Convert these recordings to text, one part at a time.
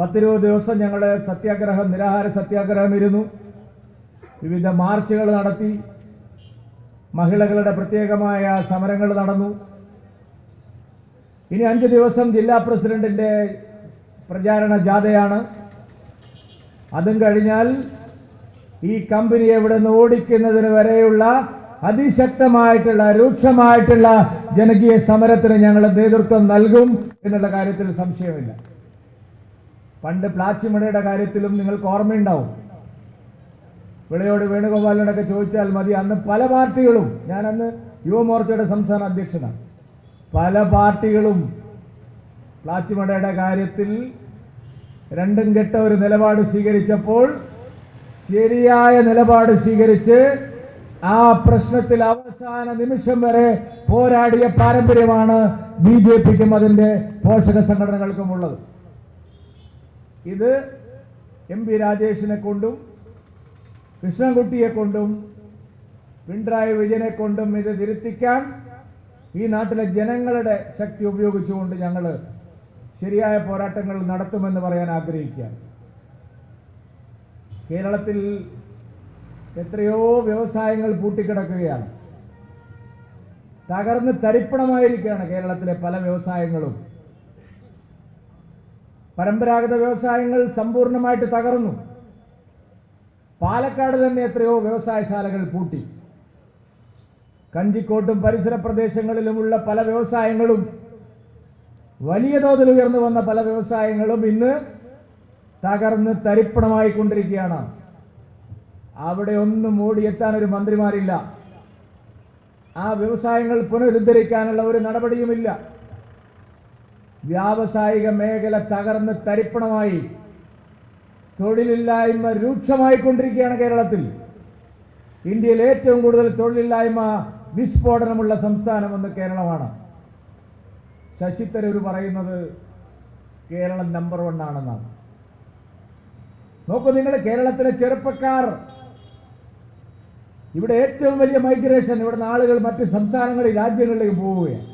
പത്തിരുപത് ദിവസം ഞങ്ങൾ സത്യാഗ്രഹം നിരാഹാര സത്യാഗ്രഹം ഇരുന്നു. വിവിധ മാർച്ചുകൾ നടത്തി. മഹിളകളുടെ പ്രത്യേകമായ സമരങ്ങൾ നടന്നു. ഇനി അഞ്ച് ദിവസം ജില്ലാ പ്രസിഡന്റിന്റെ പ്രചാരണ ജാഥയാണ്. അതും കഴിഞ്ഞാൽ ഈ കമ്പനി എവിടെ നിന്ന് ഓടിക്കുന്നതിന് വരെയുള്ള അതിശക്തമായിട്ടുള്ള രൂക്ഷമായിട്ടുള്ള ജനകീയ സമരത്തിന് ഞങ്ങൾ നേതൃത്വം നൽകും എന്നുള്ള കാര്യത്തിൽ സംശയമില്ല. പണ്ട് പ്ലാച്ചിമടയുടെ കാര്യത്തിലും നിങ്ങൾക്ക് ഓർമ്മയുണ്ടാവും. വിളയോട് വേണുഗോപാലിനോടൊക്കെ ചോദിച്ചാൽ മതി അന്ന് പല പാർട്ടികളും ഞാൻ അന്ന് യുവമോർച്ചയുടെ സംസ്ഥാന അധ്യക്ഷനാണ്. പല പാർട്ടികളും പ്ലാച്ചിമടയുടെ കാര്യത്തിൽ രണ്ടും കെട്ട ഒരു നിലപാട് സ്വീകരിച്ചപ്പോൾ ശരിയായ നിലപാട് സ്വീകരിച്ച് ആ പ്രശ്നത്തിൽ അവസാന നിമിഷം വരെ പോരാടിയ പാരമ്പര്യമാണ് ബി ജെ പിക്കും അതിന്റെ പോഷക സംഘടനകൾക്കും ഉള്ളത്. ഇത് എം പി രാജേഷിനെ കൊണ്ടും കൃഷ്ണൻകുട്ടിയെ കൊണ്ടും പിണറായി വിജയനെ കൊണ്ടും ഇത് തിരുത്തിക്കാൻ ഈ നാട്ടിലെ ജനങ്ങളുടെ ശക്തി ഉപയോഗിച്ചുകൊണ്ട് ഞങ്ങൾ ശരിയായ പോരാട്ടങ്ങൾ നടത്തുമെന്ന് പറയാൻ ആഗ്രഹിക്കുകയാണ്. കേരളത്തിൽ എത്രയോ വ്യവസായങ്ങൾ പൂട്ടിക്കിടക്കുകയാണ്. തകർന്ന് തരിപ്പണമായിരിക്കുകയാണ് കേരളത്തിലെ പല വ്യവസായങ്ങളും. പരമ്പരാഗത വ്യവസായങ്ങൾ സമ്പൂർണമായിട്ട് തകർന്നു. പാലക്കാട് തന്നെ എത്രയോ വ്യവസായശാലകൾ പൂട്ടി. കഞ്ചിക്കോട്ടും പരിസര പ്രദേശങ്ങളിലുമുള്ള പല വ്യവസായങ്ങളും വലിയ തോതിൽ ഉയർന്നു വന്ന പല വ്യവസായങ്ങളും ഇന്ന് തകർന്ന് തരിപ്പണമായി കൊണ്ടിരിക്കുകയാണ് അവിടെ ഒന്നും ഓടിയെത്താൻ ഒരു മന്ത്രിമാരില്ല. ആ വ്യവസായങ്ങൾ പുനരുദ്ധരിക്കാനുള്ള ഒരു നടപടിയുമില്ല. വ്യാവസായിക മേഖല തകർന്ന് തരിപ്പണമായി തൊഴിലില്ലായ്മ രൂക്ഷമായി കൊണ്ടിരിക്കുകയാണ് കേരളത്തിൽ. ഇന്ത്യയിൽ ഏറ്റവും കൂടുതൽ തൊഴിലില്ലായ്മ വിസ്ഫോടനമുള്ള സംസ്ഥാനമെന്ന് കേരളമാണ്. ശശി തരൂർ പറയുന്നത് കേരളം നമ്പർ വൺ ആണെന്നാണ്. നോക്കൂ നിങ്ങൾ കേരളത്തിലെ ചെറുപ്പക്കാർ. ഇവിടെ ഏറ്റവും വലിയ മൈഗ്രേഷൻ ഇവിടുന്ന് ആളുകൾ മറ്റ് സംസ്ഥാനങ്ങളിൽ രാജ്യങ്ങളിലേക്ക് പോവുകയാണ്.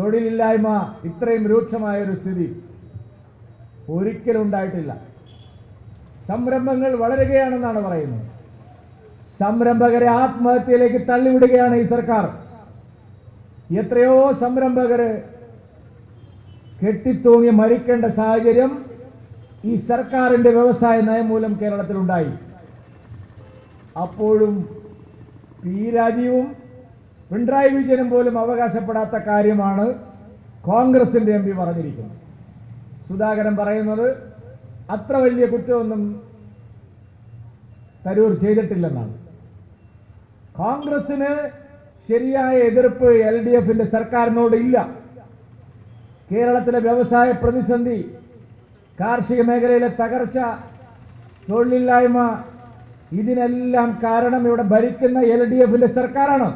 തൊഴിലില്ലായ്മ ഇത്രയും രൂക്ഷമായ ഒരു സ്ഥിതി ഒരിക്കലും ഉണ്ടായിട്ടില്ല സംരംഭങ്ങൾ വളരുകയാണെന്നാണ് പറയുന്നത്. സംരംഭകരെ ആത്മഹത്യയിലേക്ക് തള്ളിവിടുകയാണ് ഈ സർക്കാർ. എത്രയോ സംരംഭകര് കെട്ടിത്തൂങ്ങി മരിക്കേണ്ട സാഹചര്യം ഈ സർക്കാരിന്റെ വ്യവസായ നയം മൂലം കേരളത്തിലുണ്ടായി. അപ്പോഴും പി രാജീവും പിണറായി വിജയനും പോലും അവകാശപ്പെടാത്ത കാര്യമാണ് കോൺഗ്രസിന്റെ എം പി പറഞ്ഞിരിക്കുന്നത്. സുധാകരൻ പറയുന്നത് അത്ര വലിയ കുറ്റമൊന്നും തരൂർ ചെയ്തിട്ടില്ലെന്നാണ്. കോൺഗ്രസിന് ശരിയായ എതിർപ്പ് എൽ ഡി എഫിന്റെ സർക്കാരിനോട് ഇല്ല. കേരളത്തിലെ വ്യവസായ പ്രതിസന്ധി കാർഷിക മേഖലയിലെ തകർച്ച തൊഴിലില്ലായ്മ ഇതിനെല്ലാം കാരണം ഇവിടെ ഭരിക്കുന്ന എൽ ഡി എഫിന്റെ സർക്കാരാണ്.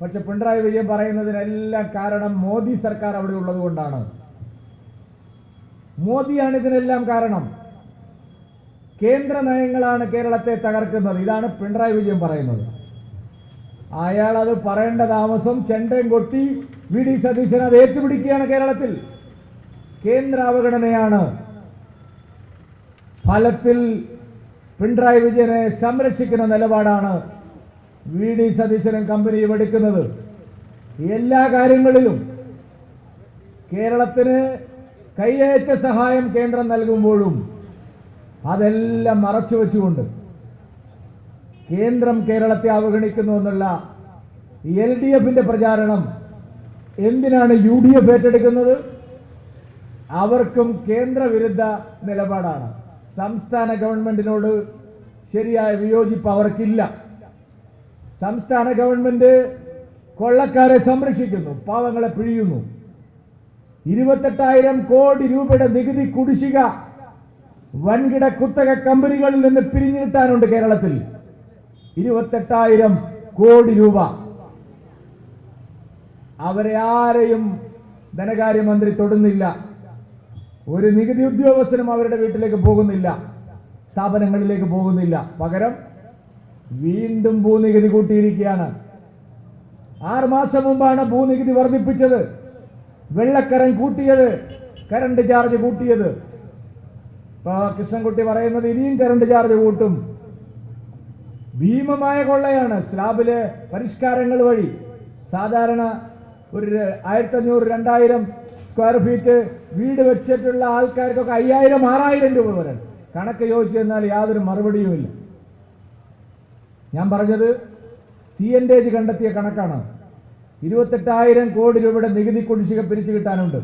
പക്ഷെ പിണറായി വിജയൻ പറയുന്നതിനെല്ലാം കാരണം മോദി സർക്കാർ അവിടെ ഉള്ളത് കൊണ്ടാണ്. മോദിയാണ് ഇതിനെല്ലാം കാരണം. കേന്ദ്ര നയങ്ങളാണ് കേരളത്തെ തകർക്കുന്നത്. ഇതാണ് പിണറായി വിജയൻ പറയുന്നത്. അയാൾ അത് പറയേണ്ട താമസം ചെണ്ടയും കൊട്ടി വി ഡി സതീശൻ അത് ഏറ്റുപിടിക്കുകയാണ് കേരളത്തിൽ. കേന്ദ്ര അവഗണനയാണ്. ഫലത്തിൽ പിണറായി വിജയനെ സംരക്ഷിക്കുന്ന നിലപാടാണ് വി ഡി സതീശനും കമ്പനിയും എടുക്കുന്നത്. എല്ലാ കാര്യങ്ങളിലും കേരളത്തിന് കൈയേറ്റ സഹായം കേന്ദ്രം നൽകുമ്പോഴും അതെല്ലാം മറച്ചു വെച്ചുകൊണ്ട് കേന്ദ്രം കേരളത്തെ അവഗണിക്കുന്നു എന്നുള്ള എൽ ഡി എഫിന്റെ പ്രചാരണം എന്തിനാണ് യു ഡി എഫ് ഏറ്റെടുക്കുന്നത്? അവർക്കും കേന്ദ്ര വിരുദ്ധ നിലപാടാണ്. സംസ്ഥാന ഗവൺമെന്റിനോട് ശരിയായ വിയോജിപ്പ് അവർക്കില്ല. സംസ്ഥാന ഗവൺമെന്റ് കൊള്ളക്കാരെ സംരക്ഷിക്കുന്നു പാവങ്ങളെ പിഴിയുന്നു. ഇരുപത്തെട്ടായിരം കോടി രൂപയുടെ നികുതി കുടിശ്ശിക വൻകിട കുത്തക കമ്പനികളിൽ നിന്ന് പിരിഞ്ഞു കിട്ടാനുണ്ട് കേരളത്തിൽ. ഇരുപത്തെട്ടായിരം കോടി രൂപ. അവരെ ആരെയും ധനകാര്യമന്ത്രി തൊടുന്നില്ല. ഒരു നികുതി ഉദ്യോഗസ്ഥനും അവരുടെ വീട്ടിലേക്ക് പോകുന്നില്ല. സ്ഥാപനങ്ങളിലേക്ക് പോകുന്നില്ല. പകരം വീണ്ടും ഭൂനികുതി കൂട്ടിയിരിക്കുകയാണ്. ആറ് മാസം മുമ്പാണ് ഭൂനികുതി വർദ്ധിപ്പിച്ചത്. വെള്ളക്കരം കൂട്ടിയത് കറണ്ട് ചാർജ് കൂട്ടിയത്. ഇപ്പൊ കൃഷ്ണൻകുട്ടി പറയുന്നത് ഇനിയും കറണ്ട് ചാർജ് കൂട്ടും. ഭീമമായ കൊള്ളയാണ് സ്ലാബിലെ പരിഷ്കാരങ്ങൾ വഴി. സാധാരണ ഒരു ആയിരത്തി അഞ്ഞൂറ് രണ്ടായിരം സ്ക്വയർ ഫീറ്റ് വീട് വെച്ചിട്ടുള്ള ആൾക്കാർക്കൊക്കെ അയ്യായിരം ആറായിരം രൂപ വരെ. കണക്ക് ചോദിച്ചു എന്നാൽ യാതൊരു മറുപടിയുമില്ല. ഞാൻ പറഞ്ഞത് സി എൻ ഡേജ് കണ്ടെത്തിയ കണക്കാണ്. ഇരുപത്തെട്ടായിരം കോടി രൂപയുടെ നികുതി കുടിശ്ശിക പിരിച്ചു കിട്ടാനുണ്ട്.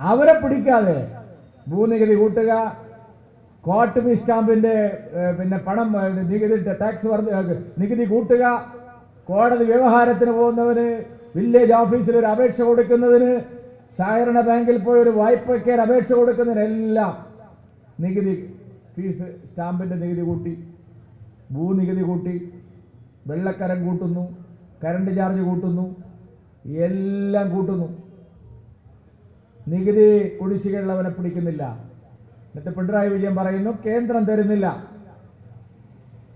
അവരെ പിടിക്കാതെ ഭൂനികുതി കൂട്ടുക കോട്ടുമി സ്റ്റാമ്പിന്റെ പിന്നെ പണം നികുതി ടാക്സ് നികുതി കൂട്ടുക കോടതി വ്യവഹാരത്തിന് പോകുന്നവന് വില്ലേജ് ഓഫീസിൽ ഒരു അപേക്ഷ കൊടുക്കുന്നതിന് സഹകരണ ബാങ്കിൽ പോയി ഒരു വായ്പയ്ക്ക് അപേക്ഷ കൊടുക്കുന്നതിനെല്ലാം നികുതി ഫീസ് സ്റ്റാമ്പിന്റെ നികുതി കൂട്ടി. ഭൂനികുതി കൂട്ടി വെള്ളക്കരം കൂട്ടുന്നു കറണ്ട് ചാർജ് കൂട്ടുന്നു എല്ലാം കൂട്ടുന്നു. നികുതി കുടിശ്ശികയുള്ളവനെ പിടിക്കുന്നില്ല. എന്നിട്ട് പിണറായി വിജയൻ പറയുന്നു കേന്ദ്രം തരുന്നില്ല.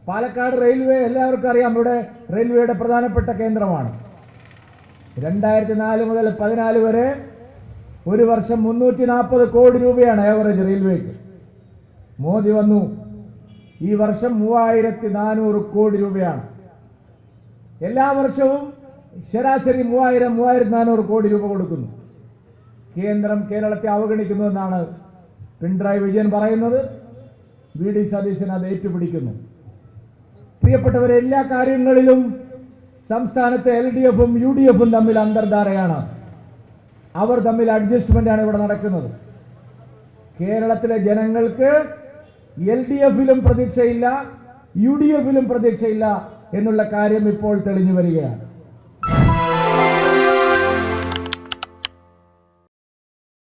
പാലക്കാട് റെയിൽവേ എല്ലാവർക്കും അറിയാം ഇവിടെ റെയിൽവേയുടെ പ്രധാനപ്പെട്ട കേന്ദ്രമാണ്. രണ്ടായിരത്തി നാല് മുതൽ പതിനാല് വരെ ഒരു വർഷം മുന്നൂറ്റി നാൽപ്പത് കോടി രൂപയാണ് ഏവറേജ് റെയിൽവേക്ക്. മോദി വന്നു ഈ വർഷം മൂവായിരത്തി നാനൂറ് കോടി രൂപയാണ്. എല്ലാ വർഷവും ശരാശരി മൂവായിരം മൂവായിരത്തി നാനൂറ് കോടി രൂപ കൊടുക്കുന്നു. കേന്ദ്രം കേരളത്തെ അവഗണിക്കുന്നുവെന്നാണ് പിണറായി വിജയൻ പറയുന്നത്. വി ഡി സതീശൻ അത് ഏറ്റുപിടിക്കുന്നു. പ്രിയപ്പെട്ടവരെ എല്ലാ കാര്യങ്ങളിലും സംസ്ഥാനത്തെ എൽ ഡി എഫും യു ഡി എഫും തമ്മിൽ അന്തർധാരയാണ്. അവർ തമ്മിൽ അഡ്ജസ്റ്റ്മെന്റ് ആണ് ഇവിടെ നടക്കുന്നത്. കേരളത്തിലെ ജനങ്ങൾക്ക് എൽ ഡി എഫിലും പ്രതീക്ഷയില്ല യു ഡി എഫിലും പ്രതീക്ഷയില്ല എന്നുള്ള കാര്യം ഇപ്പോൾ തെളിഞ്ഞു വരികയാണ്.